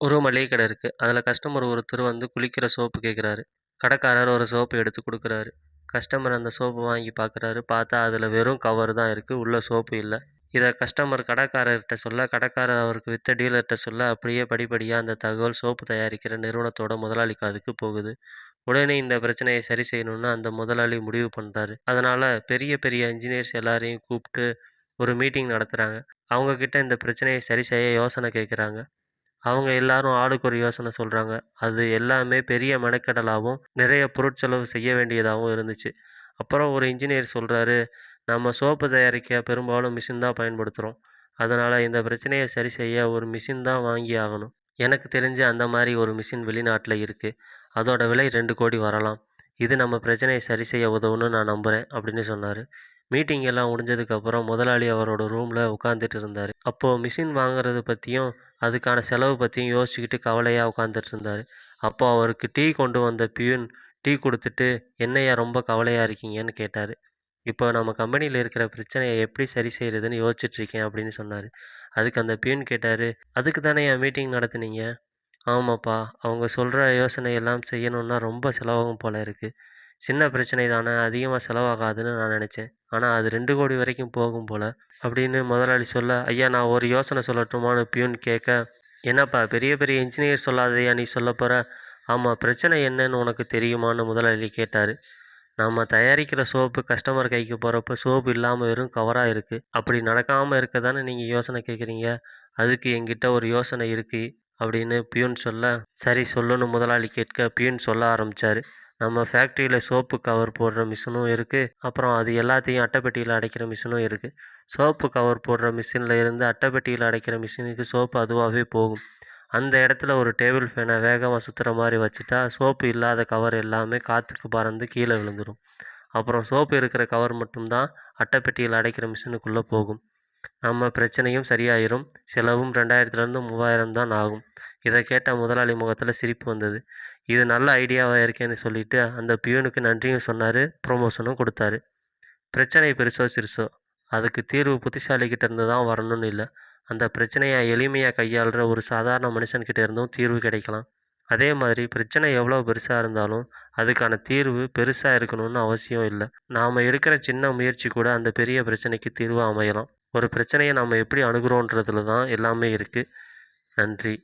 ஒரு மளிகை கடை இருக்குது அதில் கஸ்டமர் ஒருத்தர் வந்து குளிக்கிற சோப்பு கேட்குறாரு கடைக்காரர் ஒரு சோப்பு எடுத்து கொடுக்குறாரு. கஸ்டமர் அந்த சோப்பு வாங்கி பார்க்குறாரு பார்த்தா அதில் வெறும் கவர் தான் இருக்குது உள்ளே சோப்பு இல்லை. இதை கஸ்டமர் கடைக்காரர்கிட்ட சொல்ல கடைக்காரர் அவருக்கு விற்ற டீலர்கிட்ட சொல்ல அப்படியே படிப்படியாக அந்த தகவல் சோப்பு தயாரிக்கிற நிறுவனத்தோட முதலாளி காதுக்கு போகுது. உடனே இந்த பிரச்சனையை சரி செய்யணும்னு அந்த முதலாளி முடிவு பண்ணுறாரு அதனால் பெரிய பெரிய இன்ஜினியர்ஸ் எல்லாரையும் கூப்பிட்டு ஒரு மீட்டிங் நடத்துகிறாங்க அவங்கக்கிட்ட இந்த பிரச்சனையை சரி செய்ய யோசனை கேட்குறாங்க அவங்க எல்லாரும் ஆளுக்கு ஒரு யோசனை சொல்கிறாங்க அது எல்லாமே பெரிய மெனக்கடலாகவும் நிறைய பொருட்செலவு செய்ய வேண்டியதாகவும் இருந்துச்சு. அப்புறம் ஒரு இன்ஜினியர் சொல்கிறாரு நம்ம சோப்பு தயாரிக்க பெரும்பாலும் மிஷின் தான் பயன்படுத்துகிறோம் அதனால் இந்த பிரச்சனையை சரி செய்ய ஒரு மிஷின் தான் வாங்கி ஆகணும். எனக்கு தெரிஞ்சு அந்த மாதிரி ஒரு மிஷின் வெளிநாட்டில் இருக்குது அதோட விலை ரெண்டு கோடி வரலாம். இது நம்ம பிரச்சனையை சரி செய்ய உதவுன்னு நான் நம்புகிறேன் அப்படின்னு சொன்னார். மீட்டிங் எல்லாம் முடிஞ்சதுக்கப்புறம் முதலாளி அவரோட ரூமில் உட்காந்துட்டு இருந்தார். அப்போது மிஷின் வாங்குறது பற்றியும் அதுக்கான செலவு பற்றியும் யோசிச்சுக்கிட்டு கவலையாக உட்காந்துட்டு இருந்தார். அப்போது அவருக்கு டீ கொண்டு வந்த பியூன் டீ கொடுத்துட்டு என்னையா ரொம்ப கவலையாக இருக்கீங்கன்னு கேட்டார். இப்போ நம்ம கம்பெனியில் இருக்கிற பிரச்சனையை எப்படி சரி செய்கிறதுன்னு யோசிச்சுட்ருக்கேன் அப்படின்னு சொன்னார். அதுக்கு அந்த பியூன் கேட்டார் அதுக்கு தானே என் மீட்டிங் நடத்துனீங்க? ஆமாப்பா அவங்க சொல்கிற யோசனை எல்லாம் செய்யணுன்னா ரொம்ப செலவாகும் போல இருக்குது சின்ன பிரச்சனை தானே அதிகமாக செலவாகாதுன்னு நான் நினச்சேன். ஆனால் அது ரெண்டு கோடி வரைக்கும் போகும் போல் அப்படின்னு முதலாளி சொல்ல ஐயா நான் ஒரு யோசனை சொல்லட்டுமான்னு பியூன் கேட்க என்னப்பா பெரிய பெரிய இன்ஜினியர் சொல்லாதையா நீ சொல்ல போகிற ஆமாம் பிரச்சனை என்னன்னு உனக்கு தெரியுமான்னு முதலாளி கேட்டார். நம்ம தயாரிக்கிற சோப்பு கஸ்டமர் கைக்கு போகிறப்ப சோப்பு இல்லாமல் வெறும் கவராக இருக்குது அப்படி நடக்காமல் இருக்க தானே நீங்கள் யோசனை கேட்குறீங்க அதுக்கு எங்கிட்ட ஒரு யோசனை இருக்குது அப்படின்னு பியூன் சொல்ல சரி சொல்லுன்னு முதலாளி கேட்க பியூன் சொல்ல ஆரம்பித்தார் நம்ம ஃபேக்ட்ரியில் சோப்பு கவர் போடுற மிஷினும் இருக்குது அப்புறம் அது எல்லாத்தையும் அட்டைப்பெட்டியில் அடைக்கிற மிஷினும் இருக்குது சோப்பு கவர் போடுற மிஷினில் இருந்து அட்டைப்பெட்டியில் அடைக்கிற மிஷினுக்கு சோப்பு அதுவாகவே போகும். அந்த இடத்துல ஒரு டேபிள் ஃபேனை வேகமாக சுற்றுற மாதிரி வச்சுட்டா சோப்பு இல்லாத கவர் எல்லாமே காற்றுக்கு பறந்து கீழே விழுந்துடும் அப்புறம் சோப்பு இருக்கிற கவர் மட்டும்தான் அட்டைப்பெட்டியில் அடைக்கிற மிஷினுக்குள்ளே போகும். நம்ம பிரச்சனையும் சரியாயிரும். செலவும் ரெண்டாயிரத்துலேருந்து மூவாயிரம் தான் ஆகும். இதை கேட்ட முதலாளி முகத்தில் சிரிப்பு வந்தது. இது நல்ல ஐடியாவாக இருக்கேன்னு சொல்லிட்டு அந்த பியூனுக்கு நன்றியும் சொன்னார் ப்ரொமோஷனும் கொடுத்தாரு. பிரச்சனை பெருசோ சிறுசோ அதுக்கு தீர்வு புத்திசாலிக்கிட்ட இருந்து தான் வரணும்னு இல்லை. அந்த பிரச்சனையை எளிமையாக கையாளுற ஒரு சாதாரண மனுஷன்கிட்ட இருந்தும் தீர்வு கிடைக்கலாம். அதே மாதிரி பிரச்சனை எவ்வளோ பெருசாக இருந்தாலும் அதுக்கான தீர்வு பெருசாக இருக்கணும்னு அவசியம் இல்லை. நாம் எடுக்கிற சின்ன முயற்சி கூட அந்த பெரிய பிரச்சனைக்கு தீர்வு அமையலாம். ஒரு பிரச்சனையை நம்ம எப்படி அணுகிறோன்றதுல தான் எல்லாமே இருக்குது நன்றி.